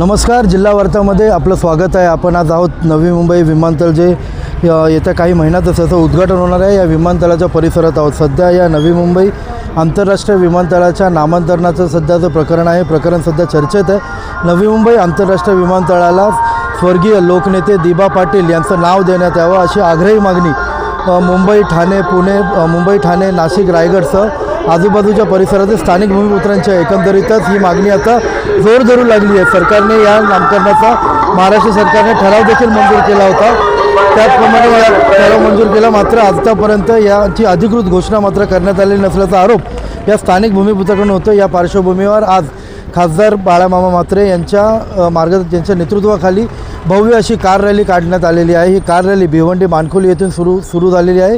नमस्कार जिल्हा वार्तामध्ये आपलं स्वागत आहे. आपण आज आहोत नवी मुंबई विमानतळ जे येत्या काही महिन्यातच त्याचं उद्घाटन होणार आहे. या विमानतळाच्या परिसरात आहोत. सध्या या नवी मुंबई आंतरराष्ट्रीय विमानतळाच्या नामांतरणाचं सध्याचं प्रकरण आहे. प्रकरण सध्या चर्चेत आहे. नवी मुंबई आंतरराष्ट्रीय विमानतळाला स्वर्गीय लोकनेते दिबा पाटील यांचं नाव देण्यात यावं अशी आग्रही मागणी मुंबई ठाणे पुणे मुंबई ठाणे नाशिक रायगडसह आजूबाजूच्या परिसरातील स्थानिक भूमिपुत्रांच्या एकंदरीतच ही मागणी आता जोर धरू लागली आहे. सरकारने या नामकरणाचा महाराष्ट्र सरकारने ठराव देखील मंजूर केला होता. त्याचप्रमाणे या ठराव मंजूर केला मात्र आतापर्यंत याची अधिकृत घोषणा मात्र करण्यात आलेली नसल्याचा आरोप या स्थानिक भूमिपुत्राकडून होतं या पार्श्वभूमीवर आज खासदार बाळामामा म्हात्रे यांच्या मार्ग यांच्या नेतृत्वाखाली भव्य अशी कार रॅली काढण्यात आलेली आहे. ही कार रॅली भिवंडी मानखोली येथून सुरू सुरू झालेली आहे.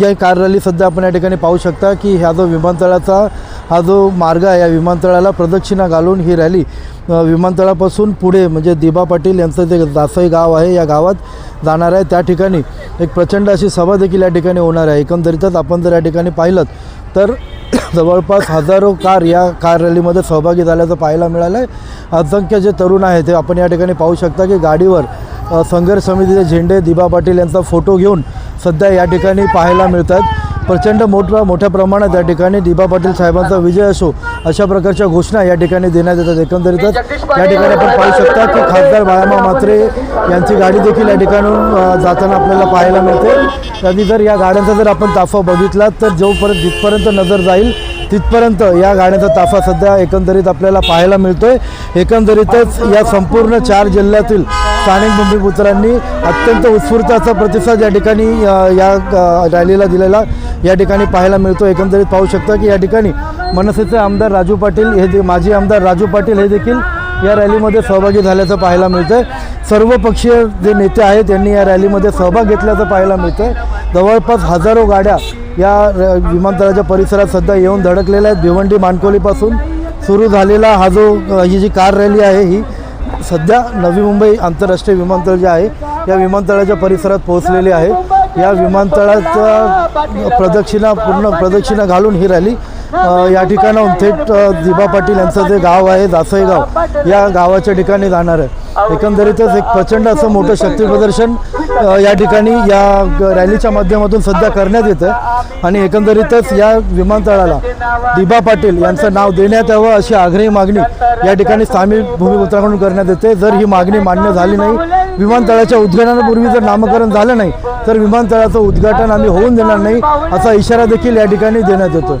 या कार रॅली सध्या आपण या ठिकाणी पाहू शकता की ह्या जो विमानतळाचा हा जो मार्ग आहे या विमानतळाला प्रदक्षिणा घालून ही रॅली विमानतळापासून पुढे म्हणजे दिबा पाटील यांचं जे दासई गाव आहे या गावात जाणार आहे. त्या ठिकाणी एक प्रचंड अशी सभा देखील या ठिकाणी होणार आहे. एकंदरीतच आपण जर या ठिकाणी पाहिलं तर जवळपास हजारो कार या कार रॅलीमध्ये सहभागी झाल्याचं पाहायला मिळालं आहे असंख्य जे तरुण आहेत ते आपण या ठिकाणी पाहू शकता की गाडीवर संघर्ष समितीचे झेंडे दिबा पाटील यांचा फोटो घेऊन सध्या या ठिकाणी पाहायला मिळतात प्रचंड मोठ्या मोठ्या प्रमाणात या ठिकाणी दिबा पाटील साहेबांचा विजय असो अशा प्रकारच्या घोषणा या ठिकाणी देण्यात येतात. एकंदरीतच या ठिकाणी आपण पाहू शकता की खासदार बाळामा मात्रे यांची गाडी देखील या ठिकाणून जाताना आपल्याला पाहायला मिळते. कधी जर या गाड्यांचा जर आपण ताफा बघितला तर जोपर्यंत जिथपर्यंत नजर जाईल तिथपर्यंत या गाड्यांचा ताफा सध्या एकंदरीत आपल्याला पाहायला मिळतोय. एकंदरीतच या संपूर्ण चार जिल्ह्यातील स्थानिक भूमिपुत्रांनी अत्यंत उत्स्फूर्त असा प्रतिसाद या ठिकाणी या रॅलीला दिलेला या ठिकाणी पाहायला मिळतो. एकंदरीत पाहू शकता की या ठिकाणी मनसेचे आमदार राजू पाटील हे जे माजी आमदार राजू पाटील हे देखील या रॅलीमध्ये सहभागी झाल्याचं पाहायला मिळतं सर्व पक्षीय जे नेते आहेत यांनी या रॅलीमध्ये सहभाग घेतल्याचं पाहायला मिळतं जवळपास हजारो गाड्या या र- विमानतळाच्या परिसरात सध्या येऊन धडकलेल्या आहेत. भिवंडी मानकोलीपासून सुरू झालेला हा जो ही जी कार रॅली आहे ही सध्या नवी मुंबई आंतरराष्ट्रीय विमानतळ जे आहे या विमानतळाच्या परिसरात पोहोचलेली आहे. या विमानतळाचा प्रदक्षिणा पूर्ण प्रदक्षिणा घालून ही रॅली या ठिकाणाहून थेट दिबा पाटील यांचं जे गाव आहे जासई गाव या गावाच्या ठिकाणी जाणार आहे. एकंदरीतच एक प्रचंड असं मोठं शक्तीप्रदर्शन या ठिकाणी या रॅलीच्या माध्यमातून सध्या करण्यात येतं आणि एकंदरीतच या विमानतळाला दिबा पाटील यांचं नाव देण्यात यावं अशी आग्रही मागणी या ठिकाणी स्थानिक भूमिपुत्राकडून करण्यात येते. जर ही मागणी मान्य झाली नाही विमानतळाच्या उद्घाटनापूर्वी जर नामकरण झालं नाही तर विमानतळाचं उद्घाटन आम्ही होऊन देणार नाही असा इशारा देखील या ठिकाणी देण्यात येतो